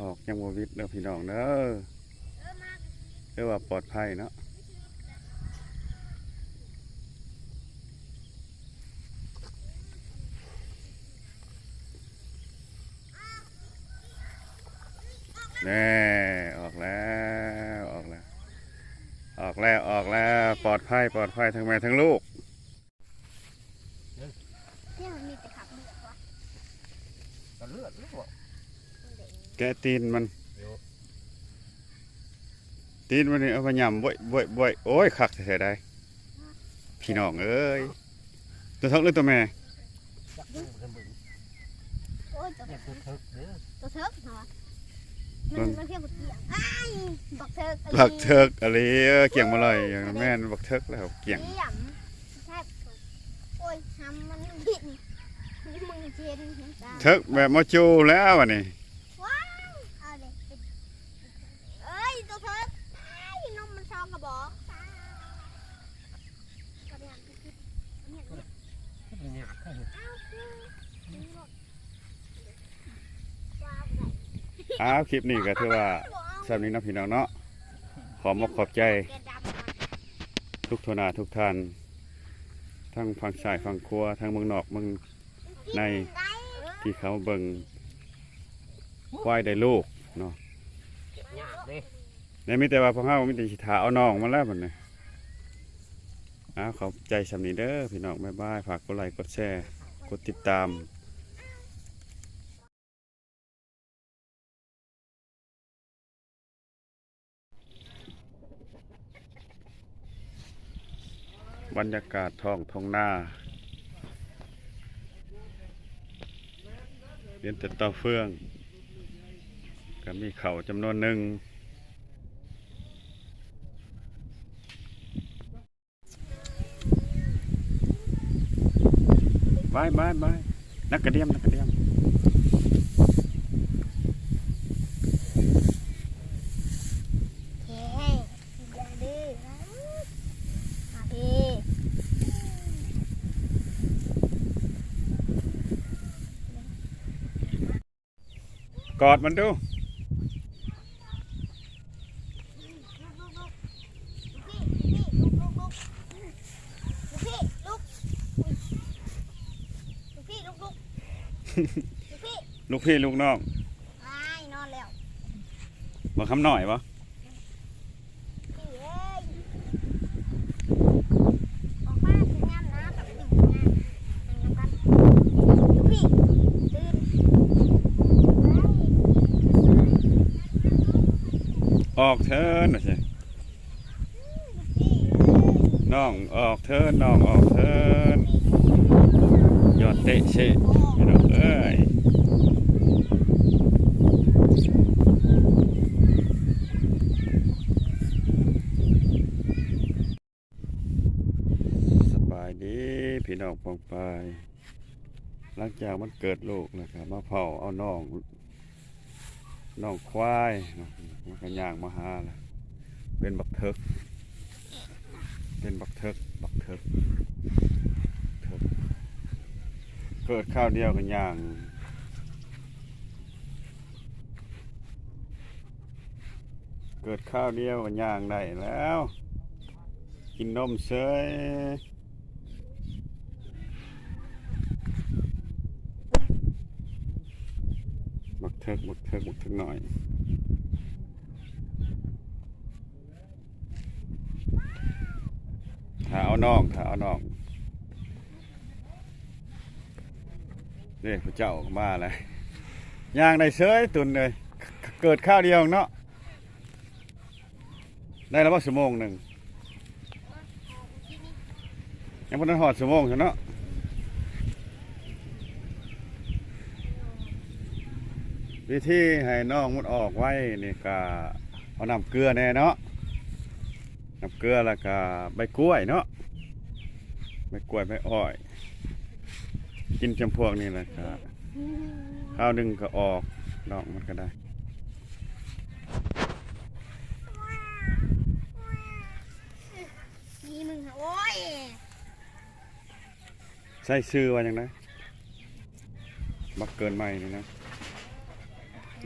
ออกยังบ่วิทย์เด้อพี่น้องเด้อเรียกว่าปลอดภัยเนาะแน่ออกแล้วออกแล้ว ออกแล้วออกแล้วปลอดภัยปลอดภัยทั้งแม่ทั้งลูกเนี่ยมันมีแต่ขับเลือดวะก็เลือดหรือเปล่า แกะตีนมันเดี๋ยวตีนมันนี่เอาไปยำบ่อยบ่อยบ่อยโอ้ยคักแท้ๆได้พี่น้องเอ้ยตัวท้องหรือตัวแม่จักดูกันบึงโอ้ยตัวเนี่ยคือทึกเด้อตัวเทิร์กเหรอมันมันเพียงบทเกี่ยงอ้ายบักเทิร์กบักเทิกอะไรเออเกี่ยงมาเลยอย่างแม่นบักเทิกแล้วเกี่ยงเกี่ยงใช่โอ้ยทำมันบินมึงเชียนน้ำตาเทิกแบบมาจูแล้ววันนี้ ว้าวเอาเลยเอ้ย ตัวเทิร์กไอ้ายนมมันซองกระบอกกระเดียนเนี่เนี่ยเนเนี่ยข้างหนึ่งอ้าวคืออ้าวคลิปนี้ก็ถือว่าสำนี้นาะพี่น้องเนาะขอมอกขอบใจ ทุกทนาทุกท่านทั้งฝั่งซ้ายฝั่งขวทั้งเมืองนอกเมืองในที่เขาเบิ่งควายได้ลูกเก็บยาก เด้ในมีแต่ว่าพวกเฮามีแต่สิถาเอาน้องมาแล้วบัดนี้อ้าวขอบใจสำนีเด้อพี่น้องบ๊ายบายฝากกดไลค์กดแชร์กดติดตามบรรยากาศท้องทองนาเรียนแต่ต่อเฟือง ก็มีเข่าจำนวนหนึ่ง บายบายบายนักกระเดียมนักกระเดียมเฮ้ยอย่าดื้อนะมาพี่กอดมันดู พี่ลุกลุก ลุกพี่ลูกพี่ลูกน้องไอ้นอนแล้วบอกคำหน่อยปะพี่เอ้ยออกมาถึงงามนะกับหนึ่งงานนั่งกันลุกพี่ตื่นออกเทินนะสิพี่น้องออกเทินน้องออกเทินย อดเตะเชะพี่น้องเอ้ยสบายดีพี่น้องปองปายหลังจากมันเกิดลูกนะครับมาเผาเอาน้องน้องควายมันก็ย่างมาหาละเป็นบักเทิกเป็นบักเทิกบักเทิกเทิก เกิดข้าวเดียวกันย่างเกิดข้าวเดียวกันย่างได้แล้ว กินนมเซยบักเทิกบักเทิกบักเทิกหน่อยถ้าเอานองถ้าเอานอง นี่พระเจ้าก็มาแล้วย่างในเสยตุนเลย เกิดข้าวเดียวเนาะได้แล้วว่าชั่วโมงหนึ่งยังไม่ทันหอดชั่วโมงเนาะวิธีให้น้องมันออกไว้นี่ก็เอาน้ำเกลือแน่เนาะน้ำเกลือแล้วก็ใบกล้วยเนาะใบกล้วยใบอ้อย กินจำพวกนี้แหละครับข้าวหนึ่งก็ออกดอกมันก็ได้นี่มึงโอ้ยใส่ซื้อว่าอย่างไรบักเกินใหม่นี่นะ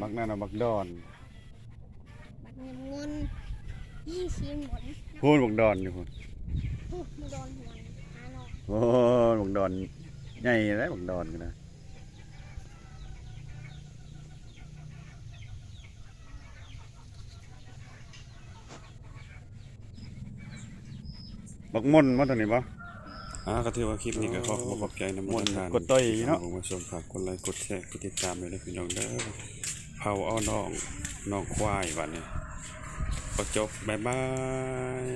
บักนั่นน่ะบักดอน บักเงินเงินยี่สิบหมดพูนบักดอนอยู่พุ่นปุ๊บมาโดนหัวหาเราโอ้บักดอน ใหญ่แล้วบักดอนกันนะบักม่อนมาตัวนี้บ่อ่าก็ถือว่าคลิปนี้ก็ขอขอบขอบใจนะม่อนกดต้อยเนาะมาชมฝากกดไลค์กดแชร์กดติดตามเลยนะพี่น้องเด้อเผาเอาน้องน้องควายบัดนี้ก็จบบ๊ายบาย